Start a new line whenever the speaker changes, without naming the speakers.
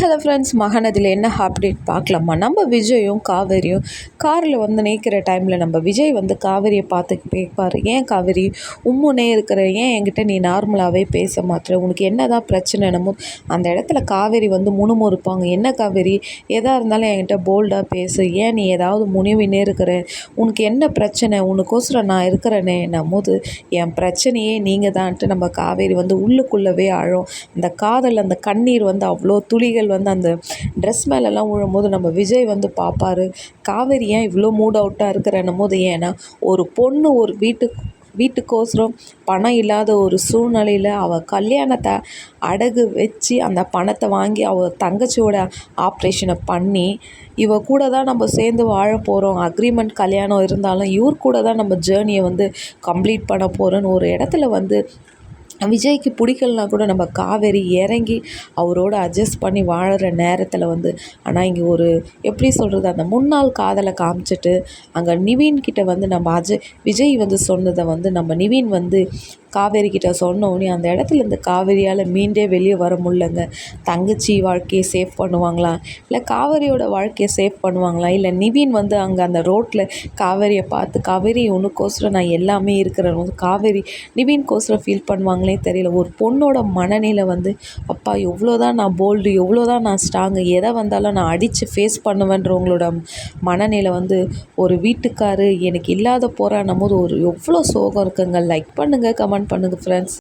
Hello friends மகனதில் என்ன update பார்க்கலாமா? நம்ம விஜயும் காவேரியும் காரில் வந்து நிற்கிற டைமில் நம்ம விஜய் வந்து காவேரியை பார்த்து கேட்பார் ஏன் காவேரி? உம்முனே இருக்கிற ஏன் என்கிட்ட நீ நார்மலாகவே பேச மாத்திர உனக்கு என்ன தான் பிரச்சனை என்னமோ? அந்த இடத்துல காவேரி வந்து முணுமுறுப்பாங்க என்ன காவேரி? எதாக இருந்தாலும் என்கிட்ட போல்டாக பேசு. ஏன் நீ ஏதாவது முனிவினே இருக்கிற? உனக்கு என்ன பிரச்சனை? உனக்கோசரம் நான் இருக்கிறேனே போது என் பிரச்சனையே நீங்கள் தான்ட்டு நம்ம காவேரி வந்து உள்ளுக்குள்ளவே ஆழும். அந்த காதல் அந்த கண்ணீர் வந்து அவ்வளோ துளிகள் வந்து அந்த ட்ரெஸ் மேலெல்லாம் விழும்போது நம்ம விஜய் வந்து பார்ப்பாரு காவேரி ஏன் இவ்வளோ மூட் அவுட்டாக இருக்கிறன்னும் போது ஏன்னா ஒரு பொண்ணு ஒரு வீட்டுக்கு வீட்டுக்கோசரம் பணம் இல்லாத ஒரு சூழ்நிலையில் அவள் கல்யாணத்தை அடகு வச்சு அந்த பணத்தை வாங்கி அவள் தங்கச்சியோட ஆப்ரேஷனை பண்ணி இவ கூட தான் நம்ம சேர்ந்து வாழ போகிறோம் அக்ரிமெண்ட் கல்யாணம் இருந்தாலும் இவர் கூட தான் நம்ம ஜேர்னியை வந்து கம்ப்ளீட் பண்ண போகிறோன்னு ஒரு இடத்துல வந்து விஜய்க்கு பிடிக்கலனா கூட நம்ம காவேரி இறங்கி அவரோட அட்ஜஸ்ட் பண்ணி வாழுற நேரத்தில் வந்து ஆனால் இங்கே ஒரு எப்படி சொல்கிறது அந்த முன்னாள் காதலை காமிச்சிட்டு அங்கே நிவீன் கிட்ட வந்து நம்ம அஜய் விஜய் வந்து சொன்னதை வந்து நம்ம நிவீன் வந்து காவேரி கிட்ட சொன்ன உடனே அந்த இடத்துல இந்த காவேரியால் மீண்டே வெளியே வர முடியலங்க. தங்கச்சி வாழ்க்கையை சேவ் பண்ணுவாங்களா? இல்லை காவேரியோட வாழ்க்கையை சேவ் பண்ணுவாங்களா? இல்லை நிவின் வந்து அங்கே அந்த ரோட்டில் காவேரியை பார்த்து காவேரி உனக்கோசரம் நான் எல்லாமே இருக்கிறேன். காவேரி நிவின்கோசரம் ஃபீல் பண்ணுவாங்களே தெரியல. ஒரு பொண்ணோட மனநிலை வந்து அப்பா எவ்வளோ தான் நான் போல்டு எவ்வளோ தான் நான் ஸ்ட்ராங்கு எதை வந்தாலும் நான் அடித்து ஃபேஸ் பண்ணுவேன்றவங்களோட மனநிலை வந்து ஒரு வீட்டுக்காரு எனக்கு இல்லாத போகிறான்னும் போது ஒரு எவ்வளோ சோகம் இருக்குங்க. லைக் பண்ணுங்கள் கமெண்ட் ஜாயின் பண்ணுங்கள் ஃப்ரெண்ட்ஸ்